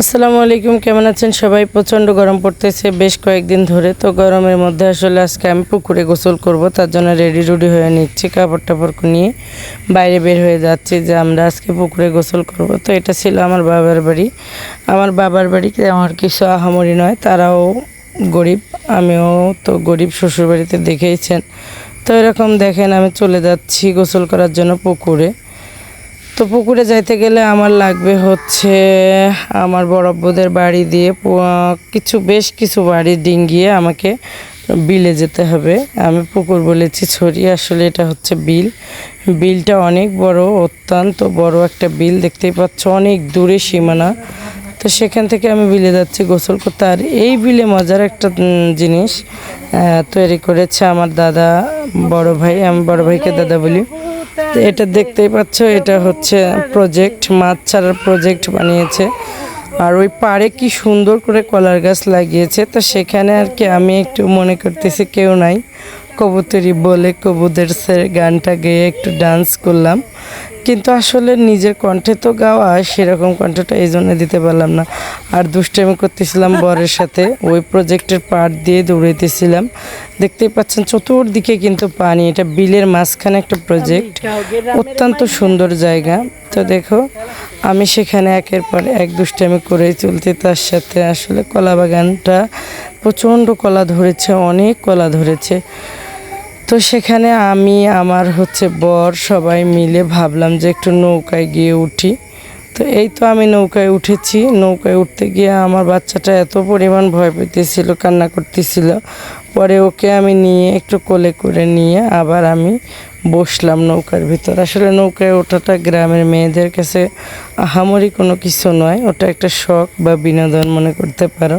আসসালামু আলাইকুম, কেমন আছেন সবাই? প্রচণ্ড গরম পড়তেছে বেশ কয়েকদিন ধরে। তো গরমের মধ্যে আসলে আজকে আমি পুকুরে গোসল করব, তার জন্য রেডি রুডি হয়ে নিচ্ছি কাপড় টাপড় নিয়ে বাইরে বের হয়ে যাচ্ছি যে আমরা আজকে পুকুরে গোসল করব। তো এটা ছিল আমার বাবার বাড়ি। আমার বাবার বাড়িতে আমার কিছু আহামরি নয়, তারাও গরিব, আমিও তো গরিব, শ্বশুরবাড়িতে দেখেইছেন। তো এরকম দেখেন আমি চলে যাচ্ছি গোসল করার জন্য পুকুরে। তো পুকুরে যাইতে গেলে আমার লাগবে হচ্ছে আমার বড়ব্বদের বাড়ি দিয়ে কিছু বেশ কিছু বাড়ি ডিঙ্গিয়ে আমাকে বিলে যেতে হবে। আমি পুকুর বলেছি, ছড়ি আসলে এটা হচ্ছে বিল। বিলটা অনেক বড়, অত্যন্ত বড় একটা বিল, দেখতেই পাচ্ছ অনেক দূরে সীমানা। তো সেখান থেকে আমি বিলে যাচ্ছি, গোসল করতে। আর এই বিলে মজার একটা জিনিস তৈরি করেছে আমার দাদা, বড় ভাই, আমি বড় ভাইকে দাদা বলি। তো এটা দেখতেই পাচ্ছ, এটা হচ্ছে প্রজেক্ট মাছ ছাড়ার প্রজেক্ট বানিয়েছে। আর ওই পাড়ে কি সুন্দর করে কলার গাছ লাগিয়েছে, তো সেখানে আর কি আমি একটু মনে করতেছি কেউ নাই। কবুতরি বলে কবুদের গানটা গেয়ে একটু ডান্স করলাম। কিন্তু আসলে নিজের কণ্ঠে তো গাওয়া, সেরকম কণ্ঠটা এই জন্য দিতে পারলাম না। আর দুষ্টামি করতেছিলাম বরের সাথে, ওই প্রজেক্টের পার্ট দিয়ে দৌড়াইতেছিলাম। দেখতেই পাচ্ছেন চতুর্দিকে কিন্তু পানি, এটা বিলের মাঝখানে একটা প্রজেক্ট অত্যন্ত সুন্দর জায়গা। তো দেখো, আমি সেখানে একের পর এক দুষ্টামি করেই চলতে তার সাথে আসলে কলা বাগানটা প্রচণ্ড কলা ধরেছে, অনেক কলা ধরেছে। তো সেখানে আমি, আমার হচ্ছে বর সবাই মিলে ভাবলাম যে একটু নৌকায় গিয়ে উঠি। তো এই তো আমি নৌকায় উঠেছি। নৌকায় উঠতে গিয়ে আমার বাচ্চাটা এত পরিমাণ ভয় পেতেছিল, কান্না করতেছিল। পরে ওকে আমি নিয়ে একটু কোলে করে নিয়ে আবার আমি বসলাম নৌকার ভিতর। আসলে নৌকায় ওঠাটা গ্রামের মেয়েদের কাছে আহামরি কোনো কিছু নয়, ওটা একটা শখ বা বিনোদন মনে করতে পারো।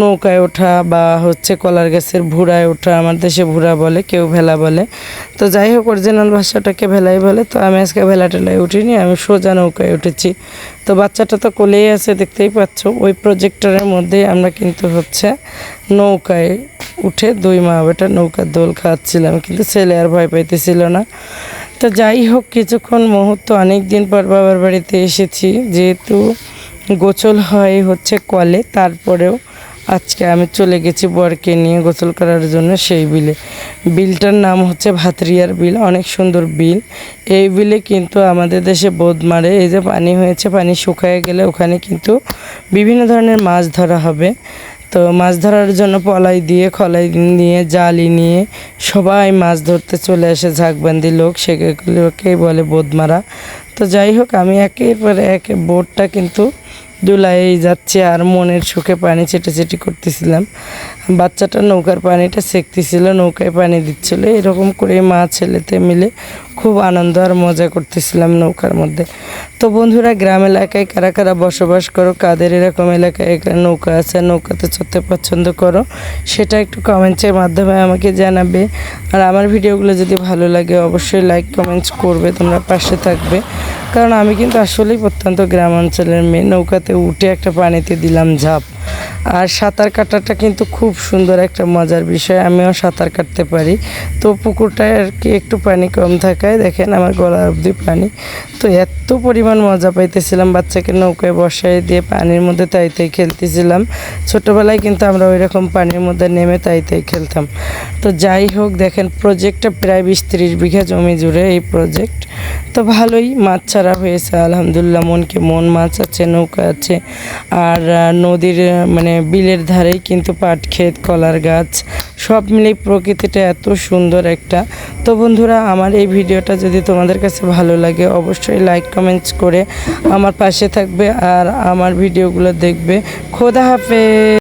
নৌকায় ওঠা বা হচ্ছে কলার গাছের ভুড়ায় ওঠা, আমার দেশে ভুড়া বলে, কেউ ভেলা বলে। তো যাই হোক অরিজিনাল ভাষাটাকে ভেলাই বলে। তো আমি আজকে ভেলা টেলায় উঠিনি, আমি সোজা নৌকায় উঠেছি। তো বাচ্চাটা তো কোলেই আছে, দেখতেই পাচ্ছ। ওই প্রজেক্টরের মধ্যে আমরা কিন্তু হচ্ছে নৌকায় উঠে দুই মা বেটা নৌকার দোল খাওয়াচ্ছিলাম, কিন্তু ছেলে আর ভয় পাইতেছিল না। তো যাই হোক, কিছুক্ষণ মুহূর্ত অনেক দিন পর বাবার বাড়িতে এসেছি। যেহেতু গোচল হয় হচ্ছে কলে, তারপরেও আজকে আমি চলে গেছি বরকে নিয়ে গোসল করার জন্য সেই বিলে। বিলটার নাম হচ্ছে ভাতরিয়ার বিল, অনেক সুন্দর বিল। এই বিলে কিন্তু আমাদের দেশে বোধ মারে, এই যে পানি হয়েছে, পানি শুকায় গেলে ওখানে কিন্তু বিভিন্ন ধরনের মাছ ধরা হবে। তো মাছ ধরার জন্য পলাই দিয়ে, খলাই নিয়ে, জালি নিয়ে সবাই মাছ ধরতে চলে আসে, ঝাঁকবান্দি লোক সেগুলোকেই বলে বোধ মারা। তো যাই হোক, আমি একের পর এক বোটটা কিন্তু দুলাই যাচ্ছে আর মনের সুখে পানি ছেটাছেটি করতেছিলাম। বাচ্চাটা নৌকার পানিটা সেকতেছিল, নৌকায় পানি দিচ্ছিল। এরকম করে মা ছেলেতে মিলে খুব আনন্দ আর মজা করতেছিলাম নৌকার মধ্যে। তো বন্ধুরা, গ্রাম এলাকায় কারা কারা বসবাস করো, কাদের এরকম এলাকায় নৌকা আছে, নৌকাতে চড়তে পছন্দ করো, সেটা একটু কমেন্টসের মাধ্যমে আমাকে জানাবে। আর আমার ভিডিওগুলো যদি ভালো লাগে, অবশ্যই লাইক কমেন্টস করবে, তোমরা পাশে থাকবে। কারণ আমি কিন্তু আসলেই প্রত্যন্ত গ্রাম অঞ্চলের মেয়ে, নৌকাতে উঠে একটা পানিতে দিলাম ঝাঁপ। আর সাঁতার কাটাটা কিন্তু খুব সুন্দর একটা মজার বিষয়, আমিও সাঁতার কাটতে পারি। তো পুকুরটায় আর কি একটু পানি কম থাকায়, দেখেন আমার গলা অবধি পানি। তো এত পরিমাণ মজা পাইতেছিলাম, বাচ্চাকে নৌকায় বসাই দিয়ে পানির মধ্যে তাই তাই খেলতেছিলাম। ছোটোবেলায় কিন্তু আমরা ওই রকম পানির মধ্যে নেমে তাই তাই খেলতাম। তো যাই হোক, দেখেন প্রজেক্টটা প্রায় বিশ তিরিশ বিঘা জমি জুড়ে এই প্রজেক্ট তো ভালোই মাছ ছাড়া হয়েছে, আলহামদুলিল্লাহ। মনকে মন, মাছ আছে, নৌকা আছে। আর নদীর মানে বিলের ধারেই কিন্তু পাট ক্ষেত, কলার গাছ, সব মিলে প্রকৃতিটা এত সুন্দর একটা। তো বন্ধুরা, আমার এই ভিডিওটা যদি তোমাদের কাছে ভালো লাগে, অবশ্যই লাইক কমেন্টস করে আমার পাশে থাকবে আর আমার ভিডিওগুলো দেখবে। খোদা হাফেজ!